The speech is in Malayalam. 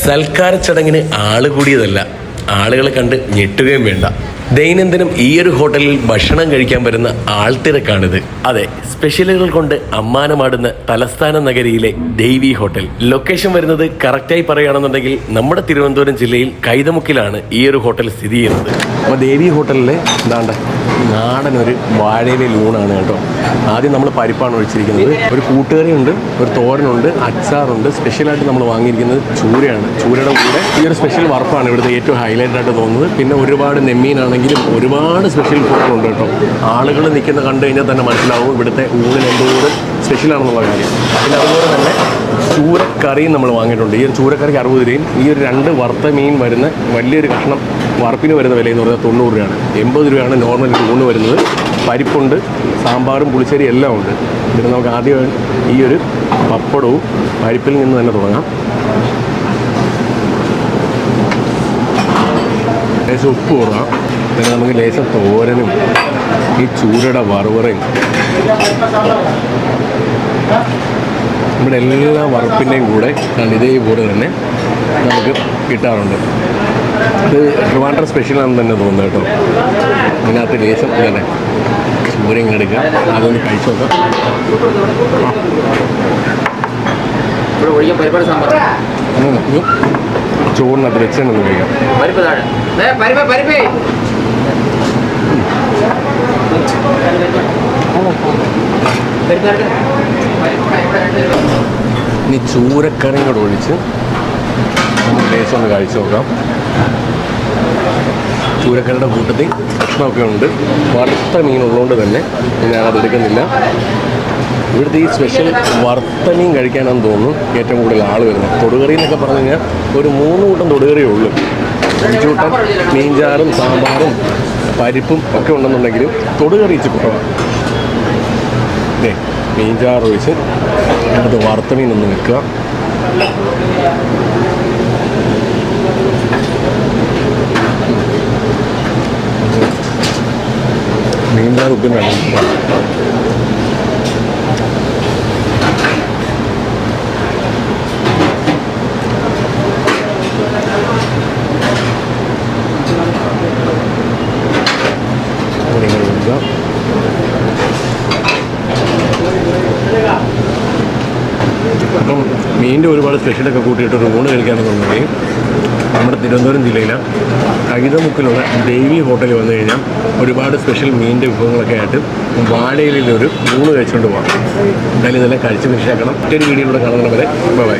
സൽക്കാര ചടങ്ങിന് ആൾ കൂടിയതല്ല. ആളുകളെ കണ്ട് ഞെട്ടുകയും വേണ്ട. ദൈനംദിനം ഈ ഒരു ഹോട്ടലിൽ ഭക്ഷണം കഴിക്കാൻ വരുന്ന ആൾത്തിരക്കാണിത്. അതെ സ്പെഷ്യലുകൾ കൊണ്ട് അമ്മാനമാടുന്ന തലസ്ഥാന നഗരിയിലെ ദേവി ഹോട്ടൽ. ലൊക്കേഷൻ വരുന്നത് കറക്റ്റായി പറയുകയാണെന്നുണ്ടെങ്കിൽ നമ്മുടെ തിരുവനന്തപുരം ജില്ലയിൽ കൈതമുക്കിലാണ് ഈ ഒരു ഹോട്ടൽ സ്ഥിതി ചെയ്യുന്നത്. അപ്പോൾ ദേവി ഹോട്ടലിലെ എന്താണ്ട് നാടൻ ഒരു വാഴയിലെ ലൂണാണ് കേട്ടോ. ആദ്യം നമ്മൾ പരിപ്പാണ് ഒഴിച്ചിരിക്കുന്നത്. ഒരു കൂട്ടുകറിയുണ്ട് ഒരു തോരനുണ്ട് അച്ചാറുണ്ട്. സ്പെഷ്യലായിട്ട് നമ്മൾ വാങ്ങിയിരിക്കുന്നത് ചൂരയാണ്. ചൂരയുടെ കൂടെ ഈ ഒരു സ്പെഷ്യൽ വർപ്പാണ് ഇവിടുത്തെ ഏറ്റവും ഹൈലൈറ്റ് ആയിട്ട് തോന്നുന്നത്. പിന്നെ ഒരുപാട് നെമ്മീനാണെങ്കിലും ഒരുപാട് സ്പെഷ്യൽ ഫുഡുകളുണ്ട് കേട്ടോ. ആളുകൾ നിൽക്കുന്ന കണ്ടു കഴിഞ്ഞാൽ തന്നെ മനസ്സിലാവും ഇവിടുത്തെ ഊണിന് എന്തോരം സ്പെഷ്യലാണെന്നുള്ള കാര്യം. പിന്നെ അതുപോലെ തന്നെ ചൂരക്കറിയും നമ്മൾ വാങ്ങിയിട്ടുണ്ട്. ഈ ഒരു ചൂരക്കറിക്ക് അറുപത് രൂപയും ഈ ഒരു രണ്ട് വറുത്ത മീൻ വരുന്ന വലിയൊരു കഷ്ണം വറുപ്പിന് വരുന്ന വില എന്ന് പറഞ്ഞാൽ തൊണ്ണൂറ് രൂപയാണ്. എൺപത് രൂപയാണ് നോർമൽ ഊണ് വരുന്നത്. പരിപ്പുണ്ട് സാമ്പാറും പുളിശ്ശേരി എല്ലാം ഉണ്ട്. പിന്നെ നമുക്ക് ആദ്യം ഈ ഒരു പപ്പടവും പരിപ്പിൽ നിന്ന് തന്നെ തുടങ്ങാം. ഉപ്പ് കുറവാം പിന്നെ നമുക്ക് ലേശം തോരനും ഈ ചൂരയുടെ വറുവറയും. നമ്മുടെ എല്ലാ വറുപ്പിന്റെയും കൂടെ കണ്ട് ഇതേപോലെ തന്നെ നമുക്ക് കിട്ടാറുണ്ട്. ഇത് ട്രിവാൻഡ്രം സ്പെഷ്യലാണെന്ന് തന്നെ തോന്നുന്നു കേട്ടോ. ഇതിനകത്ത് ലേശം തന്നെ ചൂരം എടുക്കുക അതൊന്ന് കഴിച്ചു നോക്കാം. ഇവിടെ ഒഴിക്കാൻ പരിപാടി സാമ്പാർ. ചോറിനകത്ത് അത് കഴിക്കാം പരിപ്പ് കഴിക്കാം ഇനി ചൂരക്കറിയും കൂടെ ഒഴിച്ച് ലേശം ഒന്ന് കഴിച്ചു നോക്കാം. ചൂരക്കറിയുടെ കൂട്ടത്തിൽ ഭക്ഷണമൊക്കെ ഉണ്ട്. വറുത്ത മീനുള്ളതുകൊണ്ട് തന്നെ ഞാനത് എടുക്കുന്നില്ല. ഇവിടുത്തെ ഈ സ്പെഷ്യൽ വർത്തനയും കഴിക്കാനാണെന്ന് തോന്നുന്നു ഏറ്റവും കൂടുതൽ ആൾ വരുന്നത്. തൊടുകറി എന്നൊക്കെ പറഞ്ഞു കഴിഞ്ഞാൽ ഒരു മൂന്ന് കൂട്ടം തൊടുകറിയേ ഉള്ളൂ. അഞ്ച് കൂട്ടം മീൻചാറും സാമ്പാറും പരിപ്പും ഒക്കെ ഉണ്ടെന്നുണ്ടെങ്കിലും തൊടുകറി ഇച്ചിരി കുറവാണ് ദേ മീൻചാറ് ഒഴിച്ച് അത് വറുത്ത മീൻ ഒന്ന് വെക്കുക. മീൻചാറ് ഉപ്പും വേണം ഇവിടെ ഇങ്ങനെ വെക്കുക അപ്പം മീനിന്റെ ഒരുപാട് സ്പെഷ്യലൊക്കെ കൂട്ടിയിട്ട് ഒരു ഊണ് കഴിക്കാമെന്നുണ്ടെങ്കിൽ നമ്മുടെ തിരുവനന്തപുരം ജില്ലയിലെ കൈതമുക്കിലുള്ള ദേവി ഹോട്ടലിൽ വന്നു കഴിഞ്ഞാൽ ഒരുപാട് സ്പെഷ്യൽ മീനിന്റെ വിഭവങ്ങളൊക്കെ ആയിട്ട് വാഴയിലൊരു ഊണ് കഴിച്ചുകൊണ്ട് പോകാം. എന്തായാലും ഇതെല്ലാം കഴിച്ച് മനസ്സിലാക്കണം മറ്റൊരു വീഡിയോയിലൂടെ കാണുന്നവരെ ബൈ.